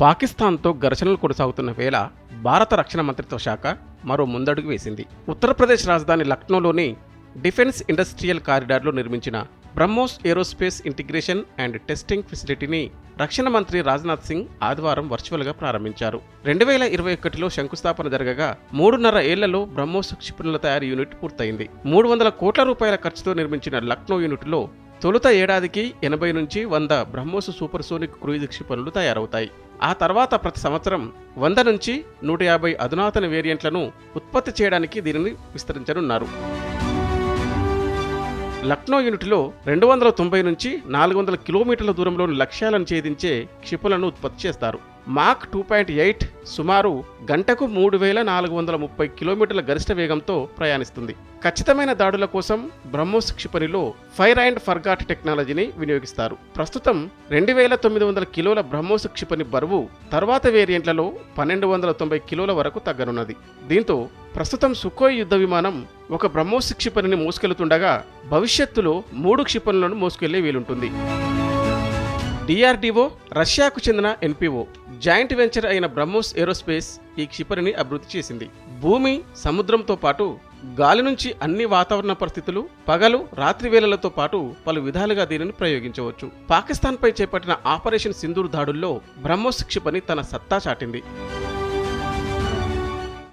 పాకిస్తాన్తో ఘర్షణలు కొనసాగుతున్న వేళ భారత రక్షణ మంత్రిత్వ శాఖ మరో ముందడుగు వేసింది. ఉత్తరప్రదేశ్ రాజధాని లక్నోలోని డిఫెన్స్ ఇండస్ట్రియల్ కారిడార్లో నిర్మించిన BrahMos aerospace integration and testing ఫెసిలిటీని రక్షణ మంత్రి రాజ్నాథ్ సింగ్ ఆదివారం వర్చువల్గా ప్రారంభించారు. రెండు వేల ఇరవై ఒకటిలో శంకుస్థాపన జరగగా మూడున్నర ఏళ్ళలో బ్రహ్మోస్ క్షిపణుల తయారీ యూనిట్ పూర్తయింది. మూడు వందల కోట్ల రూపాయల ఖర్చుతో నిర్మించిన లక్నో యూనిట్లో తొలుత ఏడాదికి ఎనభై నుంచి వంద బ్రహ్మోస్ సూపర్సోనిక్ క్రూయిజ్ క్షిపణులు తయారవుతాయి. ఆ తర్వాత ప్రతి సంవత్సరం వంద నుంచి నూట యాభై అధునాతన వేరియంట్లను ఉత్పత్తి చేయడానికి దీనిని విస్తరించనున్నారు. లక్నో యూనిట్లో రెండు వందల తొంభై నుంచి నాలుగు వందల కిలోమీటర్ల దూరంలోని లక్ష్యాలను ఛేదించే క్షిపణులను ఉత్పత్తి చేస్తారు. మాక్ టూ పాయింట్ ఎయిట్ సుమారు గంటకు మూడు వేల నాలుగు వందల ముప్పై కిలోమీటర్ల గరిష్ట వేగంతో ప్రయాణిస్తుంది. ఖచ్చితమైన దాడుల కోసం బ్రహ్మోస్ క్షిపణిలో ఫైర్ అండ్ ఫర్గాట్ టెక్నాలజీని వినియోగిస్తారు. ప్రస్తుతం రెండు వేల తొమ్మిది వందల కిలోల బ్రహ్మోస్ క్షిపణి బరువు తర్వాత వేరియంట్లలో పన్నెండు వందల తొంభై కిలోల వరకు తగ్గనున్నది. దీంతో ప్రస్తుతం సుఖోయ్ యుద్ధ విమానం ఒక బ్రహ్మోస్ క్షిపణిని మోసుకెళ్తుండగా భవిష్యత్తులో మూడు క్షిపణులను మోసుకెళ్ళే వీలుంటుంది. డిఆర్డీఓ రష్యాకు చెందిన ఎన్పిఓ జాయింట్ వెంచర్ అయిన బ్రహ్మోస్ ఏరోస్పేస్ ఈ క్షిపణిని అభివృద్ధి చేసింది. భూమి సముద్రంతో పాటు గాలి నుంచి అన్ని వాతావరణ పరిస్థితులు పగలు రాత్రి వేళలతో పాటు పలు విధాలుగా దీనిని ప్రయోగించవచ్చు. పాకిస్తాన్పై చేపట్టిన ఆపరేషన్ సింధూర్ దాడుల్లో బ్రహ్మోస్ క్షిపణి తన సత్తా చాటింది.